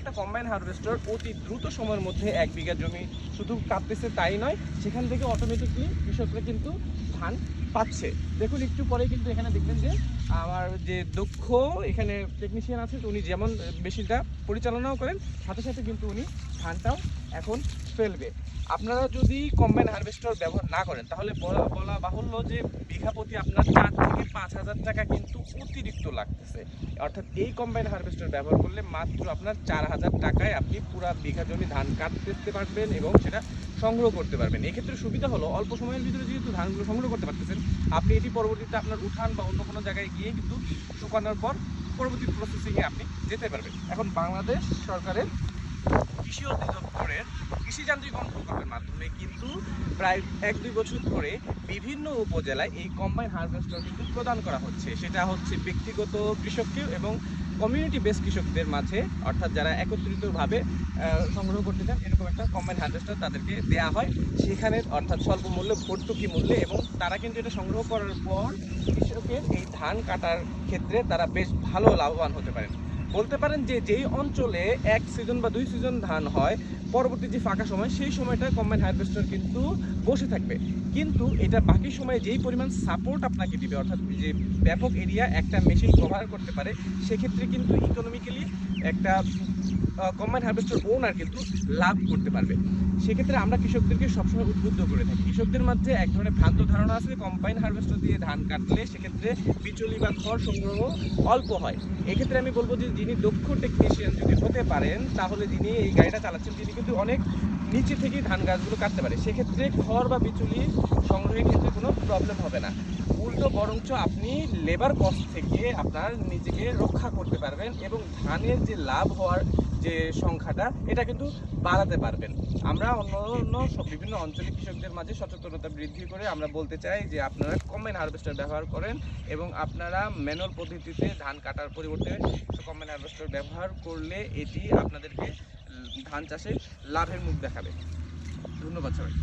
একটা combine harvester অতি দ্রুত সময়ের মধ্যে এক বিঘা জমি শুধু কাটতেছে তাই নয়, সেখান থেকে অটোমেটিকলি কৃষকরা কিন্তু ধান পাচ্ছে। দেখুন, একটু পরে কিন্তু এখানে দেখবেন যে আমার যে দক্ষ এখানে টেকনিশিয়ান আছে উনি যেমন বেশিটা পরিচালনাও করেন, সাথে সাথে কিন্তু উনি ধানটাও এখন ফেলবে। আপনারা যদি কম্বাইন হারভেস্টার ব্যবহার না করেন, তাহলে বলা বলা বাহুল্য যে বিঘা প্রতি আপনার চার থেকে পাঁচ হাজার টাকা কিন্তু অতিরিক্ত লাগতেছে। অর্থাৎ এই কম্বাইন হারভেস্টার ব্যবহার করলে মাত্র আপনার চার হাজার টাকায় আপনি পুরা বিঘা জমি ধান কাটতে পারবেন এবং সেটা সংগ্রহ করতে পারবেন। এক্ষেত্রে সুবিধা হলো, অল্প সময়ের ভিতরে যেহেতু ধানগুলো সংগ্রহ করতে পারতেছেন, আপনি এটি পরবর্তীতে আপনার উঠান বা অন্য কোনো জায়গায় গিয়ে কিন্তু শুকানোর পর পরবর্তী প্রসেসিংয়ে আপনি যেতে পারবেন। এখন বাংলাদেশ সরকারের কৃষি অধিদপ্তরের কৃষি যান্ত্রিকরণ প্রকল্পের মাধ্যমে কিন্তু প্রায় এক দুই বছর ধরে বিভিন্ন উপজেলায় এই কম্বাইন হারভেস্টার কিন্তু প্রদান করা হচ্ছে। সেটা হচ্ছে ব্যক্তিগত কৃষককে এবং কমিউনিটি বেস কৃষকদের মাঝে, অর্থাৎ যারা একত্রিতভাবে সংগ্রহ করতে চান, এরকম একটা কম্বাইন হারভেস্টার তাদেরকে দেয়া হয়। সেখানে অর্থাৎ স্বল্প মূল্যে ভর্তুকি মূল্যে এবং তারা কিন্তু এটা সংগ্রহ করার পর কৃষকের এই ধান কাটার ক্ষেত্রে তারা বেশ ভালো লাভবান হতে পারেন। বলতে পারেন যে যেই অঞ্চলে এক সিজন বা দুই সিজন ধান হয়, পরবর্তী যে ফাঁকা সময়, সেই সময়টা কম্বাইন হারভেস্টার কিন্তু বসে থাকবে। কিন্তু এটা বাকি সময়ে যেই পরিমাণ সাপোর্ট আপনাকে দিবে, অর্থাৎ যে ব্যাপক এরিয়া একটা মেশিন কভার করতে পারে, সেক্ষেত্রে কিন্তু ইকোনমিক্যালি একটা কম্বাইন হারভেস্টার ওনার কিন্তু লাভ করতে পারবে। সেক্ষেত্রে আমরা কৃষকদেরকে সবসময় উদ্বুদ্ধ করে থাকি। কৃষকদের মধ্যে এক ধরনের ভ্রান্ত ধারণা আছে কম্বাইন হারভেস্টার দিয়ে ধান কাটলে সেক্ষেত্রে বিচুলি বা খড় সংগ্রহ অল্প হয়। এক্ষেত্রে আমি বলব যে, যিনি দক্ষ টেকনিশিয়ান যদি হতে পারেন, তাহলে যিনি এই গাড়িটা চালাচ্ছেন। তিনি কিন্তু অনেক নিচে থেকেই ধান গাছগুলো কাটতে পারে। সেক্ষেত্রে খড় বা বিচুলি সংগ্রহের ক্ষেত্রে কোনো প্রবলেম হবে না। উল্টো বরঞ্চ আপনি লেবার কস্ট থেকে আপনার নিজেকে রক্ষা করতে পারবেন এবং ধানের যে লাভ হওয়ার যে সংখ্যাটা, এটা কিন্তু বাড়াতে পারবেন। আমরা অন্য অন্য সব বিভিন্ন অঞ্চলিক কৃষকদের মাঝে সচেতনতা বৃদ্ধি করে আমরা বলতে চাই যে আপনারা কম্বাইন হারভেস্টার ব্যবহার করেন এবং আপনারা ম্যানুয়াল পদ্ধতিতে ধান কাটার পরিবর্তে কম্বাইন হারভেস্টার ব্যবহার করলে এটি আপনাদেরকে ধান চাষে লাভের মুখ দেখাবে। ধন্যবাদ সবাই